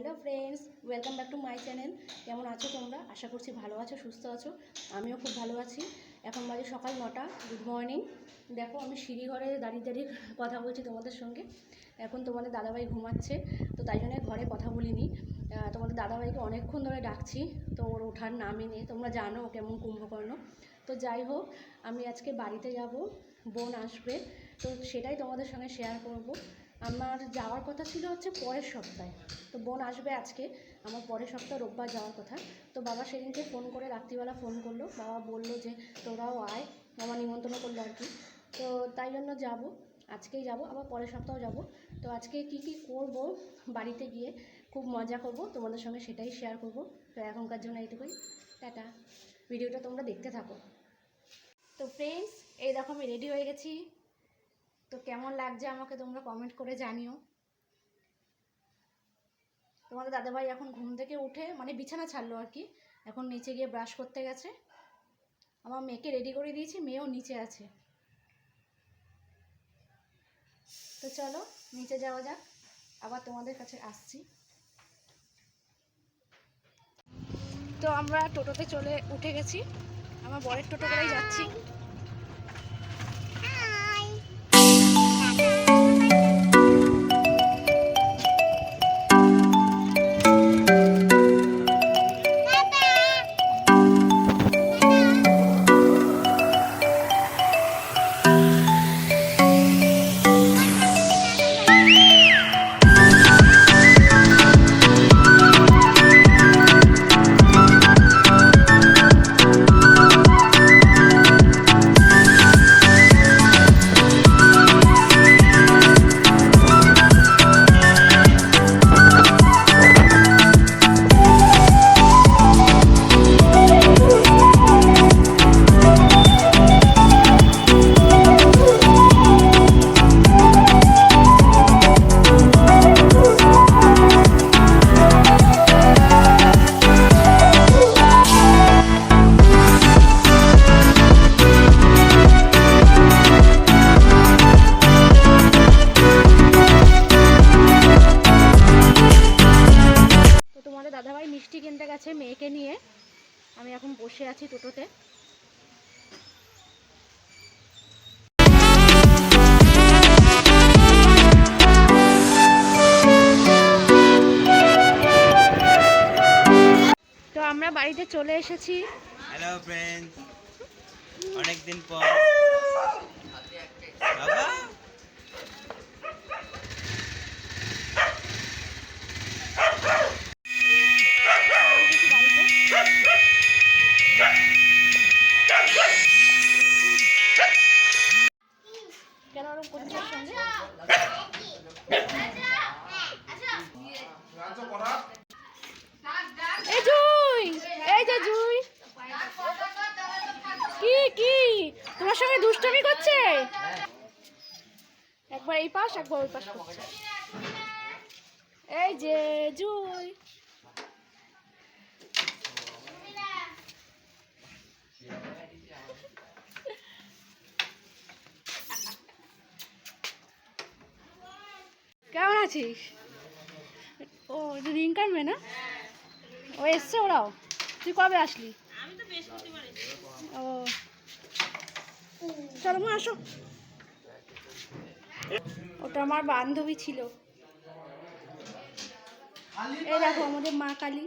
Hello friends, welcome back to my channel. কেমন আছো তোমরা? আশা করছি ভালো আছো, সুস্থ আছো। আমিও খুব ভালো আছি। এখন বাজে সকাল নটা গুড মর্নিং দেখো, আমি সিঁড়ি ঘরে দাঁড়িয়ে দাঁড়িয়ে কথা বলছি তোমাদের সঙ্গে। এখন তোমাদের দাদাভাই ঘুমাচ্ছে, তো তাই জন্য ঘরে কথা বলিনি। তোমাদের দাদাভাইকে অনেকক্ষণ ধরে ডাকছি, তো ওর ওঠার নামই নেই। তোমরা জানো কেমন কুম্ভকর্ণ। তো যাই হোক, আমি আজকে বাড়িতে যাব, বোন আসবে। তো সেটাই তোমাদের সঙ্গে শেয়ার করব। আমার যাওয়ার কথা ছিল হচ্ছে পরের সপ্তাহে। তো বোন আসবে আজকে। আমার পরের সপ্তাহ রোববার যাওয়ার কথা। তো বাবা সেদিনকে ফোন করে রাত্রিবেলা ফোন করল। বাবা বলল যে, তোরাও আয়। বাবা নিমন্ত্রণ করল আর কি। তো তাই জন্য যাব। আজকেই যাব। আবার পরের সপ্তাহ যাব। তো আজকে কি কি করব বাড়িতে গিয়ে খুব মজা করব। তোমাদের সঙ্গে সেটাই শেয়ার করব। তো এখনকার জন্য এইটুকুই। টাটা। ভিডিওটা তোমরা দেখতে থাকো। তো ফ্রেন্ডস এই দেখো আমি রেডি হয়ে গেছি। তো কেমন লাগছে আমাকে তোমরা কমেন্ট করে জানিও। তোমাদের দাদাভাই এখন ঘুম থেকে উঠে মানে বিছানা ছাড়লো আর কি, এখন নিচে গিয়ে ব্রাশ করতে গেছে। আমার মেয়েকে রেডি করে দিয়েছি, মেয়েও নিচে আছে। তো চলো, নিচে যাওয়া যাক, আবার তোমাদের কাছে আসছি। তো আমরা টোটোতে চলে উঠে গেছি, আমার বরের টোটো করেই যাচ্ছি। তো বসে আছি টোটোতে। তো আমরা বাড়িতে চলে এসেছি। হ্যালো ফ্রেন্ডস অনেকদিন পর। বাবা কেন ওরকম সঙ্গে এই জুই এই যে জুই কি কি তোমার সঙ্গে দুষ্টমি করছে একবার এই পাশ একবার ওই পাশ করছে এই যে জুই কেমন আছিস? ও রিঙ্কার মেয়ে না? ও এসছে ওরাও। তুই কবে আসলি? ও। চলো মা আসো। ওটা আমার বান্ধবী ছিল। এই দেখো আমাদের মা কালী।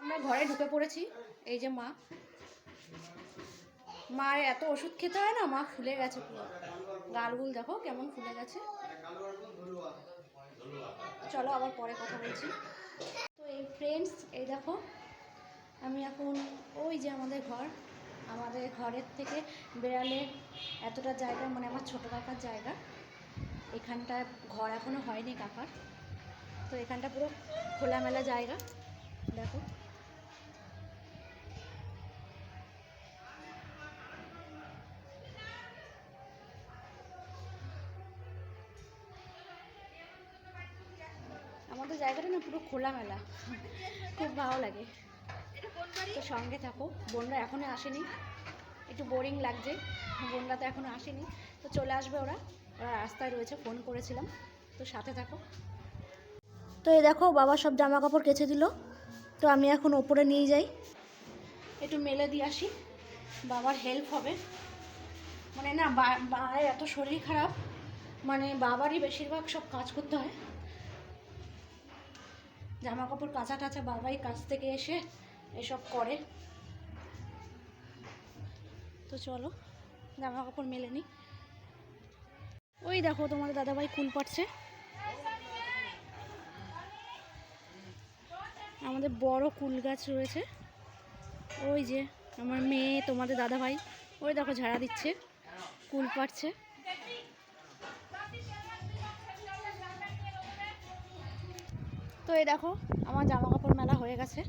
আমরা ঘরে ঢুকে পড়েছি। এই যে মা। মার এত ওষুধ খেতে হয় না? মা ফুলে গেছে পুরো। গালগুল দেখো কেমন ফুলে গেছে। চলো আবার পরে কথা বলছি। তো এই ফ্রেন্ডস এই দেখো, আমি এখন ওই যে আমাদের ঘর। আমাদের ঘরের থেকে বেড়ালে এতটা জায়গা মানে আমার ছোটো কাকার জায়গা। এখানটা ঘর এখনও হয়নি কাকার। তো এখানটা পুরো খোলামেলা জায়গা। দেখো। আমাদের জায়গাটা না পুরো খোলামেলা। খুব ভালো লাগে। তো সঙ্গে থাকো, বোনরা এখনও আসেনি। একটু বোরিং লাগছে, বোনরা তো এখনও আসেনি। তো চলে আসবে ওরা। ওরা রাস্তায় রয়েছে ফোন করেছিলাম। তো সাথে থাকো। তো এই দেখো, বাবা সব জামা কাপড় কেচে দিল। তো আমি এখন ওপরে নিয়ে যাই। একটু মেলে দিয়ে আসি। বাবার হেল্প হবে। মানে না, বা- এত শরীর খারাপ। মানে বাবারই বেশিরভাগ সব কাজ করতে হয়। জামা কাপড় কাঁচা টাচা বাবাই কাছ থেকে এসে এসব করে। তো চলো জামা কাপড় মেলে নি। ওই দেখো, তোমাদের দাদাভাই কুল পাচ্ছে। আমাদের বড় কুল গাছ রয়েছে। ওই যে, আমার মেয়ে, তোমাদের দাদাভাই। ওই দেখো, ঝাড়া দিচ্ছে, কুল পাচ্ছে তো এই দেখো, আমার জামা কাপড় মেলা হয়ে গেছে।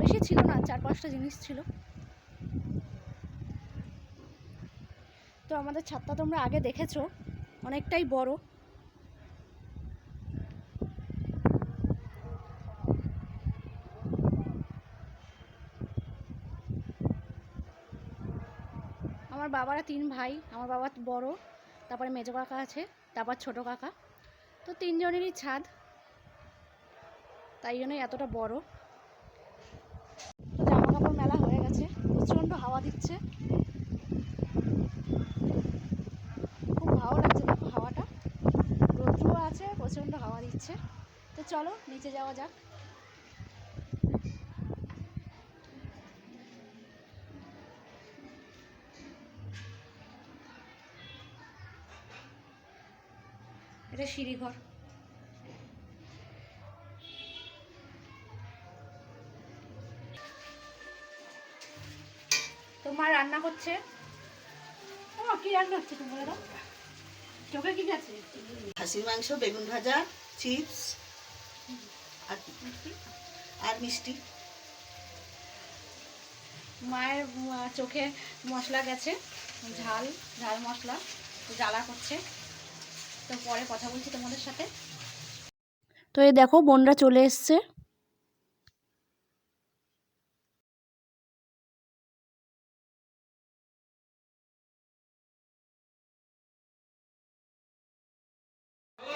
বেশি ছিল না, চার পাঁচটা জিনিস ছিল। তো আমাদের ছাদটা তোমরা আগে দেখেছ, অনেকটাই বড়। আমার বাবারা তিন ভাই, আমার বাবা বড়, তারপরে মেজো কাকা আছে, তারপর ছোট কাকা। তো তিনজনেরই ছাদ। তাই জন্যই এতটা বড়। জামা কাপড় মেলা হয়ে গেছে। প্রচণ্ড হাওয়া দিচ্ছে। খুব ভালো লাগছে দেখো হাওয়াটা। রোদ্রুও আছে, প্রচণ্ড হাওয়া দিচ্ছে। তো চলো, নিচে যাওয়া যাক। এটা সিঁড়িঘর তো মা রান্না করছে ও কি রান্না হচ্ছে তুমি বলে দাও চোখে কি আছে? খাসির মাংস বেগুন ভাজা চিপস আর আর মিষ্টি। মায়ের চোখে মশলা গেছে ঝাল ঝাল মশলা জ্বালা করছে। তো পরে কথা বলছি তোমাদের সাথে। তো এই দেখো বোনরা চলে এসছে।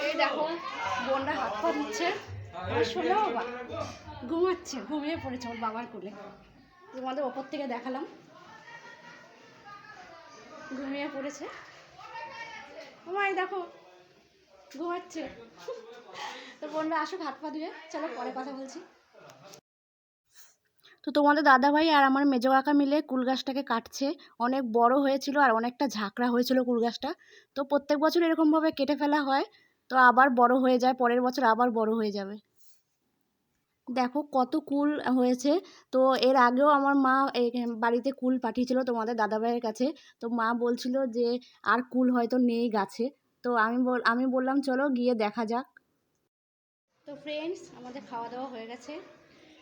এই দেখো বোনরা হাত পা দিচ্ছে আর শোনো বাবা ঘুমাচ্ছে ঘুমিয়ে পড়েছে ওর বাবার কোলে। তোমাদের ওপর থেকে দেখালাম। ঘুমিয়ে পড়েছে। আমায় দেখো ঘুমাচ্ছে। তো বোনরা আসুক হাত পা ধুয়ে। চলো, পরে কথা বলছি। তো তোমাদের দাদাভাই আর আমার মেজো কাকা মিলে কুল গাছটাকে কাটছে। অনেক বড় হয়েছিল আর অনেকটা ঝাঁকড়া হয়েছিল কুল গাছটা। তো প্রত্যেক বছর এরকমভাবে কেটে ফেলা হয়। তো আবার বড় হয়ে যায়, পরের বছর আবার বড় হয়ে যাবে। দেখো, কত কুল হয়েছে। তো এর আগেও আমার মা বাড়িতে কুল পাঠিয়েছিল তোমাদের দাদাভাইয়ের কাছে। তো মা বলছিল যে, আর কুল হয়তো নেই গাছে। তো আমি বল, আমি বললাম চলো গিয়ে দেখা যাক। তো ফ্রেন্ডস আমাদের খাওয়া দাওয়া হয়ে গেছে।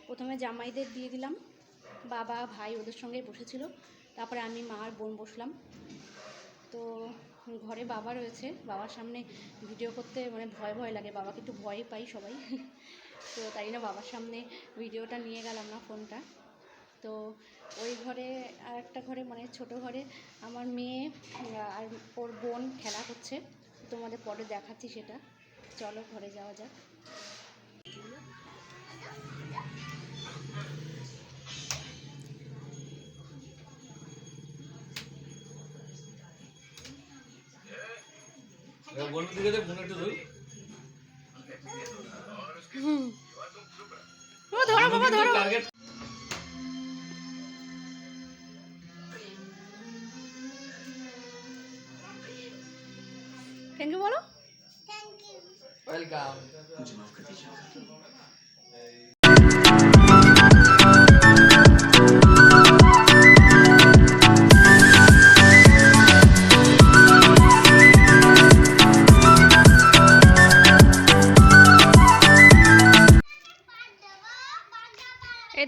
প্রথমে জামাইদের দিয়ে দিলাম। বাবা, ভাই ওদের সঙ্গেই বসেছিল। তারপরে আমি, মা আর বোন বসলাম। তো ঘরে বাবা রয়েছে। বাবার সামনে ভিডিও করতে মানে ভয় ভয় লাগে। বাবাকে একটু ভয় পাই সবাই। তো তাই না বাবার সামনে ভিডিওটা নিয়ে গেলাম না ফোনটা তো ওই ঘরে আর একটা ঘরে মানে ছোট ঘরে আমার মেয়ে আর ওর বোন খেলা করছে। তোমাদের পরে দেখাচ্ছি সেটা। চলো ঘরে যাওয়া যাক। ধরো। বাবা ধরো।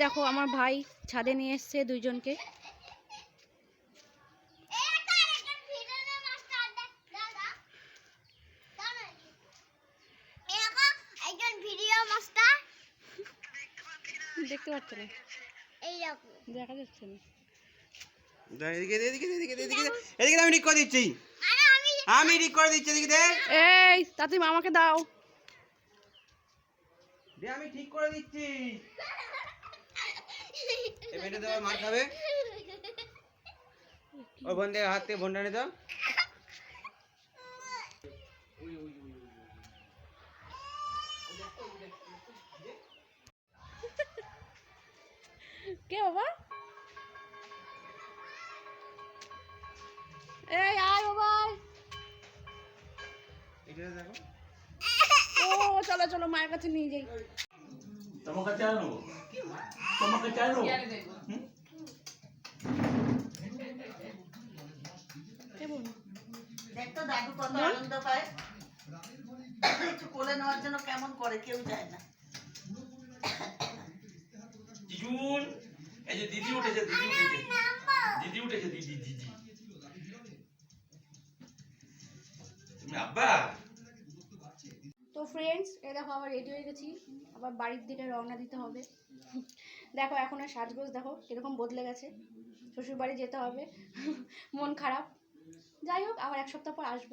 দেখো আমার ভাই ছাদে নিয়ে এসছে দুইজনকে। দেখতে পাচ্ছ না? দেখা যাচ্ছে না। আমি ঠিক করে দিচ্ছি। আমি ঠিক করে দিচ্ছি এদিকে দে। এই তাতে মামাকে দাও। দে আমি ঠিক করে দিচ্ছি। মেয়েটা দেওয়ার মার খাবে? ওই বোন থেকে হাত থেকে বোনটা নিতে কে বাবা? এই আয় বাবা এটা দেখো। ও চলো চলো মায়ের কাছে নিয়ে যাই। তোমাকে চাইলো তোমাকে চাইলো কে বোন? তো দাদু কত আনন্দ পায়। একটু কোলে নেওয়ার জন্য কেমন করে কেউ যায় না। জিজুন এই যে দিদি উঠেছে দিদি উঠেছে। দিদি উঠেছে দিদি দিদি। তুমি আব্বা? তো ফ্রেন্ডস এই দেখো আবার রেডি হয়ে গেছি। আবার বাড়ির দিকে রওনা দিতে হবে। দেখো এখন আর সাজগোজ দেখো কীরকম বদলে গেছে শ্বশুরবাড়ি যেতে হবে মন খারাপ যাই হোক আবার এক সপ্তাহ পর আসব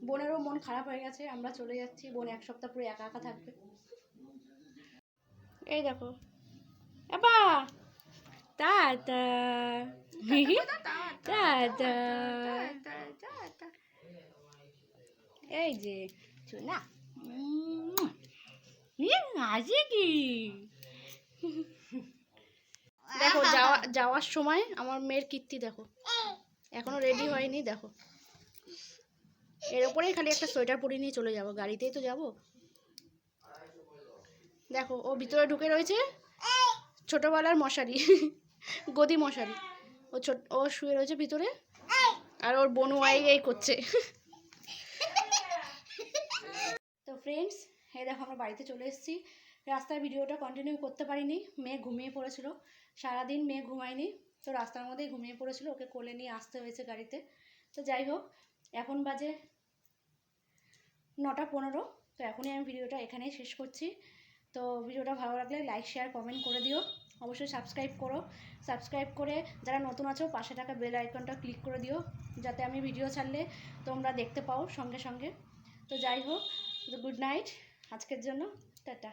বোনেরও মন খারাপ হয়ে গেছে আমরা চলে যাচ্ছি বোন এক সপ্তাহ পুরো একা একা থাকবে এই দেখো এবা টাটা টাটা এই যে চুনা আছে কি দেখো যাওয়া যাওয়ার সময় আমার মেয়ের কীর্তি দেখো। এখনও রেডি হয়নি দেখো। এর উপরেই খালি একটা সোয়েটার পরিয়ে নিয়ে চলে যাব। গাড়িতেই তো যাব। দেখো ও ভিতরে ঢুকে রয়েছে ছোটবেলার মশারি গদি মশারি। ও ছোট ও শুয়ে রয়েছে ভিতরে আর ওর বনু আই এই করছে। তো ফ্রেন্ডস এই দেখো আমরা বাড়িতে চলে এসেছি। রাস্তায় ভিডিওটা কন্টিনিউ করতে পারিনি, মেয়ে ঘুমিয়ে পড়েছিল। সারাদিন মেয়ে ঘুমায়নি, তো রাস্তার মধ্যেই ঘুমিয়ে পড়েছিল, ওকে কোলে নিয়ে আসতে হয়েছে গাড়িতে। তো যাই হোক, এখন বাজে নটা পনেরো, তো এখনই আমি ভিডিওটা এখানেই শেষ করছি। তো ভিডিওটা ভালো লাগলে লাইক শেয়ার কমেন্ট করে দিও। অবশ্যই সাবস্ক্রাইব করো। সাবস্ক্রাইব করে যারা নতুন আছো, পাশে থাকা বেল আইকনটা ক্লিক করে দিও, যাতে আমি ভিডিও ছাড়লে তোমরা দেখতে পাও সঙ্গে সঙ্গে। তো যাই হোক গুড নাইট আজকের জন্য, টাটা।